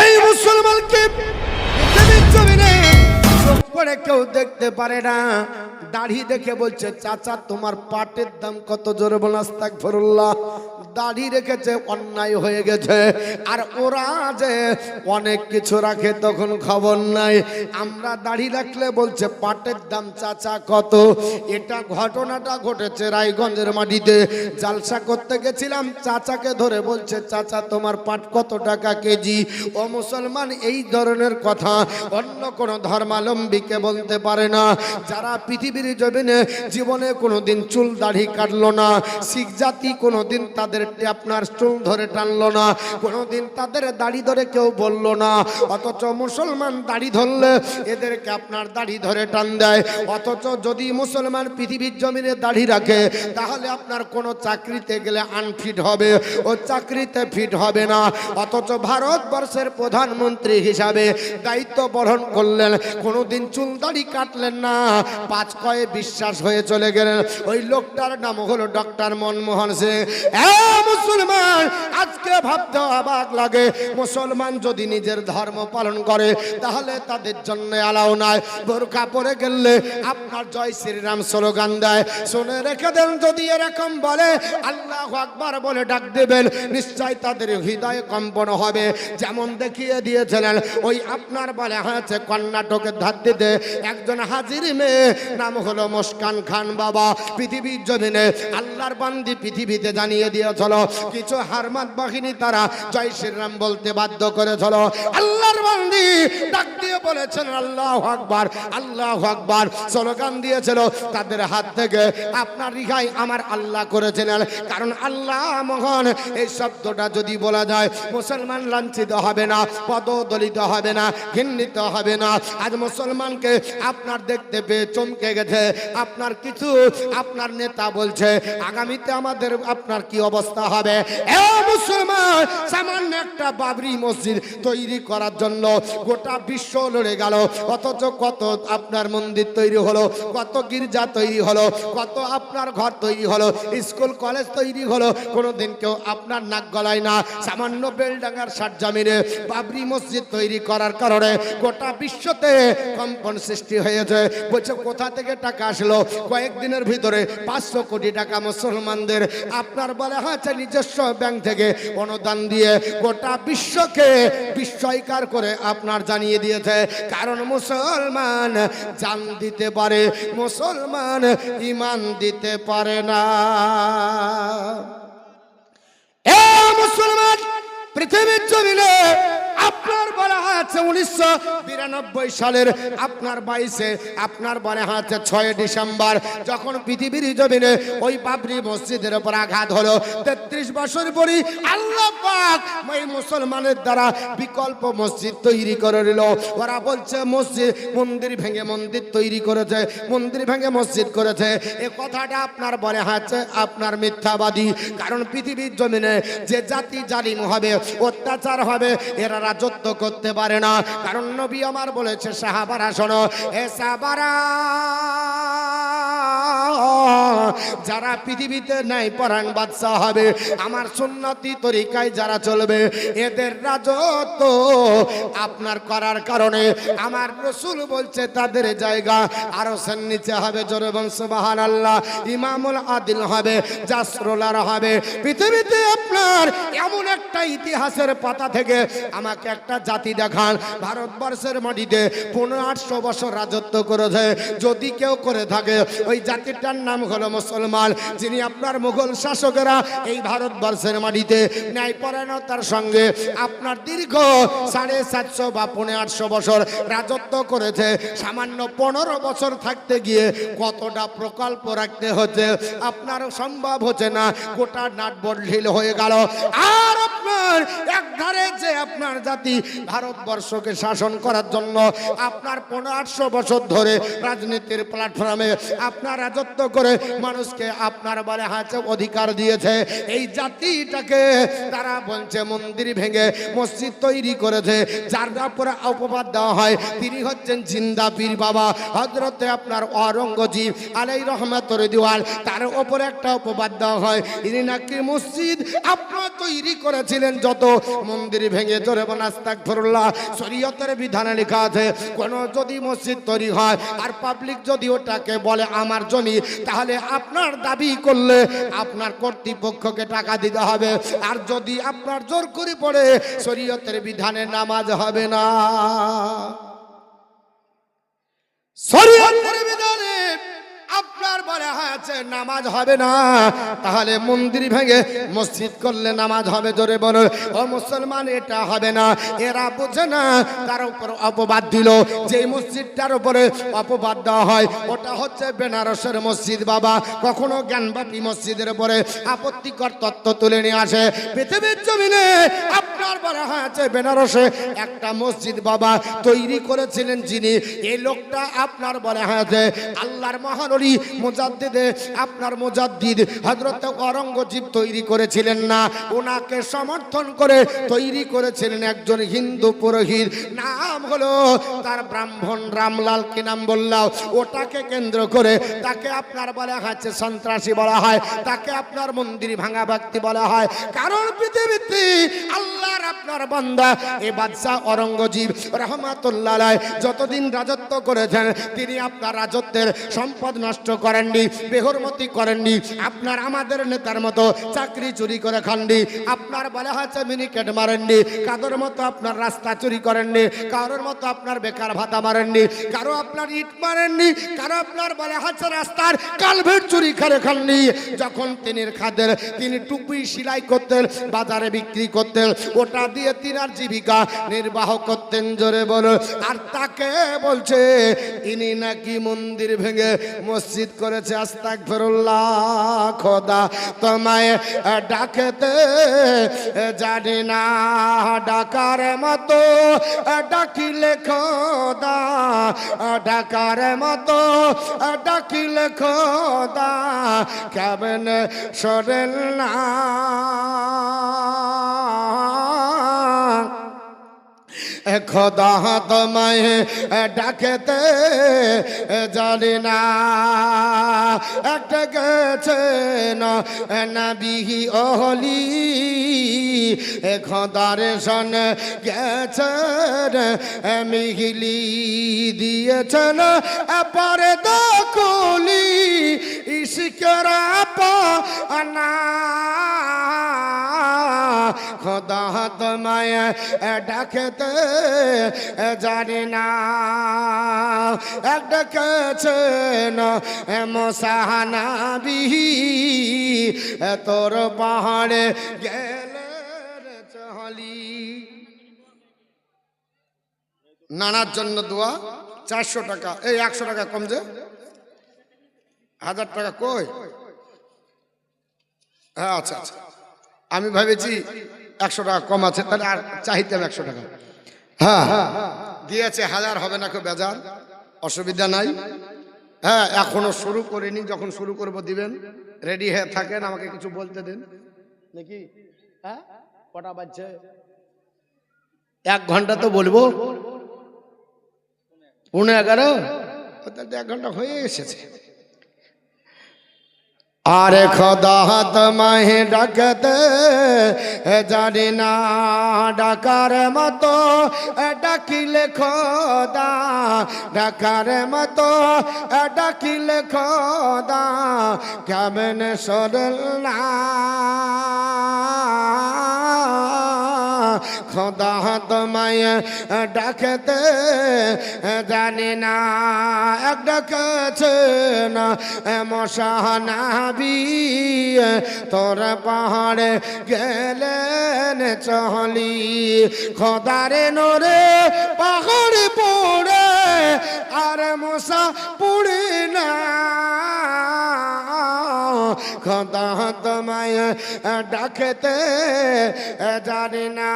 এই মুসলমানকে করে কেউ দেখতে পারে না। দাড়ি দেখে বলছে, চাচা, তোমার পাটের দাম কত? জোরে বলাস্তাক ফরুল্লাহ দাড়ি রেখেছে, অন্যায় হয়ে গেছে। আর ওরা যে অনেক কিছু রাখে তখন খবর নাই। আমরা দাড়ি রাখলে বলছে, পাটের দাম চাচা কত? এটা ঘটনাটা ঘটেছে রায়গঞ্জের মাটিতে। জালসা করতে গেছিলাম, চাচাকে ধরে বলছে, চাচা, তোমার পাট কত টাকা কেজি? ও মুসলমান, এই ধরনের কথা অন্য কোনো ধর্মালম্বীকে বলতে পারে না। যারা পৃথিবীর জমিনে জীবনে কোনোদিন চুল দাড়ি কাটলো না, শিখ জাতি কোনোদিন তাদের আপনার চুল ধরে টানলো না, কোনোদিন তাদের দাড়ি ধরে কেউ বলল না। অথচ মুসলমান দাড়ি ধরলে এদেরকে আপনার দাড়ি ধরে টান দেয়। অথচ যদি মুসলমান পৃথিবীর জমিনে দাড়ি রাখে, তাহলে আপনার কোনো চাকরিতে গেলে আনফিট হবে। ও চাকরিতে ফিট হবে না। অথচ ভারতবর্ষের প্রধানমন্ত্রী হিসাবে দায়িত্ব বহন করলেন, কোনোদিন চুল দাড়ি কাটলেন না। পাঁচ কয়ে বিশ্বাস হয়ে চলে গেলেন। ওই লোকটার নাম হলো ডক্টর মনমোহন সিং। মুসলমান, আজকে ভাবতে অবাক লাগে। মুসলমান যদি নিজের ধর্ম পালন করে, তাহলে তাদের জন্য আলাও নাই। বোরকা পরে গেলে আপনার জয় শ্রীরাম স্লোগান দেয়। শুনে রেখে দেন যদি এরকম বলে, আল্লাহ আকবার বলে ডাক দেবেন, নিশ্চয় তাদের হৃদয়ে কম্পন হবে। যেমন দেখিয়ে দিয়েছিলেন, ওই আপনার বলে হয়েছে কর্ণাটকের ধাত্রিতে একজন হাজির মেয়ে, নাম হলো মুস্কান খান বাবা। পৃথিবীর জমিনে আল্লাহর বান্দি পৃথিবীতে জানিয়ে দিয়েছিল কিছু হারমাত বাহিনী তারা জয় শ্রীরাম বলতে বাধ্য করেছিল আল্লাহর বান্দি ডাক দিয়ে বলেছেন, আল্লাহ আকবার আল্লাহ আকবার। স্লোগান দিয়েছিল তাদের হাত থেকে। আপনার রিহাই আমার আল্লাহ করেছিলেন। কারণ আল্লাহ মহান। এই শব্দটা যদি বলা যায়, মুসলমান লাঞ্ছিত হবে না, পদদলিত হবে না, ঘৃণিত হবে না। আজ মুসলমানকে আপনার দেখতে পেয়ে চমকে গেছে। আপনার কিছু আপনার নেতা বলছে, আগামীতে আমাদের, আপনার কি অবস্থা হবে? এ মুসলমান, সামান্য একটা বাবরি মসজিদ তৈরি করার জন্য গোটা বিশ্ব লড়ে গেল। অথচ কত আপনার মন্দির তৈরি হলো, কত গির্জা তৈরি হলো, কত আপনার ঘর তৈরি হলো, স্কুল, কলেজ তৈরি হলো। কোনোদিন কেউ আপনার নাক গলায় না। সামান্য বেলডাঙ্গার ষাট জামিনে বাবরি মসজিদ তৈরি করার কারণে গোটা বিশ্বতে কম্পন সৃষ্টি হয়েছে। বলছে, কোথা থেকে টাকা আসলো? কয়েকদিনের ভিতরে পাঁচশো কোটি টাকা মুসলমানদের। আপনার বলে হয়েছে নিজস্ব ব্যাংক থেকে অনুদান দিয়ে গোটা বিশ্বকে বিস্ময়কার করে আপনার জানিয়ে দিয়েছে। কারণ মুসলমান জান দিতে পারে মুসলমান ইমান দিতে পারে না। এ মুসলমান পৃথিবীর জমিনে আছে উনিশশো বিরানব্বই সালের আপনার বাইশে, আপনার বলা আছে ছয় ডিসেম্বর, যখন পৃথিবীর জমিনে ওই বাবরি মসজিদের উপর আঘাত হলো, তেত্রিশ বছর পরই আল্লাহ ওই মুসলমানের দ্বারা বিকল্প মসজিদ তৈরি করে নিল। ওরা বলছে, মসজিদ, মন্দির ভেঙে মন্দির তৈরি করেছে, মন্দির ভেঙে মসজিদ করেছে। এ কথাটা আপনার বলে আছে আপনার মিথ্যাবাদী, কারণ পৃথিবীর জমিনে যে জাতি জালিম হবে, অত্যাচার হবে, এরা রাজত্ব করতে পারে না। কারণ নবী আমার বলেছে সাহাবারা শোনো এ সাহাবারা যারা পৃথিবীতে নাই পরাণ বাদশাহ হবে। আমার সুন্নতি তরিকায় যারা চলবে, এদের রাজত্ব আপনার করার কারণে। আমার রসুল বলছে, তাদের জায়গা আরও সেন নিচে হবে, জোরে বংশ বাহান আল্লাহ ইমামুল আদিল হবে, জাসরোলার হবে। পৃথিবীতে আপনার এমন একটা ইতিহাসের পাতা থেকে আমাকে একটা জাতি দেখান। ভারতবর্ষের মাটিতে পনেরো আটশো বছর রাজত্ব করেছে। যদি কেউ করে থাকে, ওই জাতিটার নাম হলো মুসলমান। যিনি আপনার মুঘল শাসকেরা এই ভারতবর্ষের মাটিতে ন্যায়পরায়ণতার সঙ্গে আপনার দীর্ঘ সাড়ে সাতশো বা পনেরো আটশো বছর রাজত্ব করেছে, সামান্য পনেরো বছর থাকতে গিয়ে কতটা প্রকল্প রাখতে হচ্ছে, আপনার সম্ভব হচ্ছে না, গোটা নাট বড্ঢিল হয়ে গেল। আর আপনার একধারে যে আপনার জাতি ভারতবর্ষকে শাসন করার জন্য আপনার পনেরো আটশো বছর ধরে রাজনীতির প্ল্যাটফর্মে আপনার রাজত্ব করে মানুষকে আপনার বলে হাতে অধিকার দিয়েছে। এই জাতিটাকে তারা বলছে মন্দির ভেঙে মসজিদ তৈরি করেছে। যার উপরে অপবাদ দেওয়া হয়, তিনি হচ্ছেন জিন্দা পীর বাবা। হজরতে আপনার অরঙ্গজীব আলাই রহমাতর দিওয়াল তার ওপরে একটা অপবাদ দেওয়া হয়। ইনি নাকি মসজিদ আপনার তৈরি করেছিলেন যত মন্দির ভেঙে জোরে বনাস্তাক ফরুল্লাহ শরীয়তের বিধানে লেখা আছে, কোন যদি মসজিদ তৈরি হয়, আর পাবলিক যদি ওটাকে বলে আমার জমি, তাহলে আপনার দাবি করলে আপনার কর্তৃপক্ষকে টাকা দিতে হবে। আর যদি আপনার জোর করে পড়ে, শরীয়তের বিধানে নামাজ হবে না। শরীয়তের বিধানে আপনার বলে হয়েছে, নামাজ হবে না। তাহলে মন্দির ভেঙে মসজিদ করলে নামাজ হবে, জোরে বলো। ও মুসলমান, এটা হবে না। এরা বোঝে না তার উপর অপবাদ দিল। যে মসজিদটার উপরে অপবাদ দেওয়া হয়, ওটা হচ্ছে বেনারসের মসজিদ, বাবা। কখনো জ্ঞানবাপী মসজিদের উপরে আপত্তিকর তত্ত্ব তুলে নিয়ে আসে। পৃথিবীর জমিনে আপনার বলা হয়েছে, বেনারসে একটা মসজিদ, বাবা, তৈরি করেছিলেন যিনি। এই লোকটা আপনার বলা হয়েছে, আল্লাহর মহানরী মুজাদ্দিদে, আপনার মুজাদ্দিদ হজরত অরঙ্গজীব তৈরি করেছিলেন না। ওনাকে সমর্থন করে তৈরি করেছিলেন একজন হিন্দু পুরোহিত। নাম হলো তার ব্রাহ্মণ রামলাল কি নাম বললাম? ওটাকে কেন্দ্র করে তাকে আপনার বলা হয়েছে সন্ত্রাসী বলা হয়, তাকে আপনার মন্দির ভাঙা ব্যক্তি বলা হয়। কারণ পৃথিবীতে আল্লাহর বান্দা। এ বাদশাহ অরঙ্গজীব রহমাতুল্লাহ যতদিন রাজত্ব করেছেন, তিনি আপনার রাজত্বের সম্পদ নষ্ট করেননি, বেহরমতি করেননি, আপনার আমাদের নেতার মতো চাকরি চুরি করে খাননি, আপনার বলা হয়েছে মিনিকেট মারেননি, কাদের মতো আপনার রাস্তা চুরি করেননি, কারোর মতো আপনার বেকার ভাতা মারেননি, কারও আপনার ইট মারেননি, কারও আপনার বলা হচ্ছে রাস্তার কালভেট চুরি করে খাননি। যখন তিনি খাদের তিনি টুপি সেলাই করতেন, বাজারে বিক্রি করতেন, ওটা দিয়ে তিনার জীবিকা নির্বাহ করতেন, জোরে বলো। আর তাকে বলছে, ইনি নাকি মন্দির ভেঙে মসজিদ করেছে আস্তাক খোদা তোমায় ডাকেতে জানি না, ডাকার মতো ডাকিলে খোদা, ডাকার মতো ডাকিলে খোদা, কেমন সরেল না? খোদা তোমায় ডাকেতে জানি না। একটা গেছে না বিহি ওহলি খোদার সন গেছেন মিহিলি দিয়েছেন পরে দকুলি ইস্করা পানা খোদা তোমায় ডাকেতে জানি না ডেকেছেন মশাহানাবি তোর পাহাড়ে গেলেন চহলি নানার জন্য দোয়া, চারশো টাকা, এই একশো টাকা কম যে, হাজার টাকা কই? হ্যাঁ আচ্ছা আচ্ছা। আমি ভেবেছি একশো টাকা কম আছে তাহলে আর চাইতাম একশো টাকা। হ্যাঁ দিয়েছে হাজার হবে না কেউ বেজার অসুবিধা নাই। হ্যাঁ এখনও শুরু করিনি যখন শুরু করব দিবেন। রেডি হয়ে থাকেন আমাকে কিছু বলতে দিন। নাকি? হ্যাঁ? কটা বাজছে? এক ঘণ্টা তো বলব। পনেরো এগারো? তাহলে এক ঘণ্টা হয়ে এসেছে। আরে হাত মাহে ডাকতে জানি না ডাকার মতো ডাকিলে খদা, ডাকার মতো ডাকিলে খদা, কেমন সরল না? খোদা তোমায় ডাকতে জানি না, এক ডাকছে না মশানাবি তোর পাহাড়ে গেলেন চহলি। খোদারে নোরে পাহাড়ে পড়ে, আর মশা পড়ে না। খোদা তোমায় ডাকতে জানি না।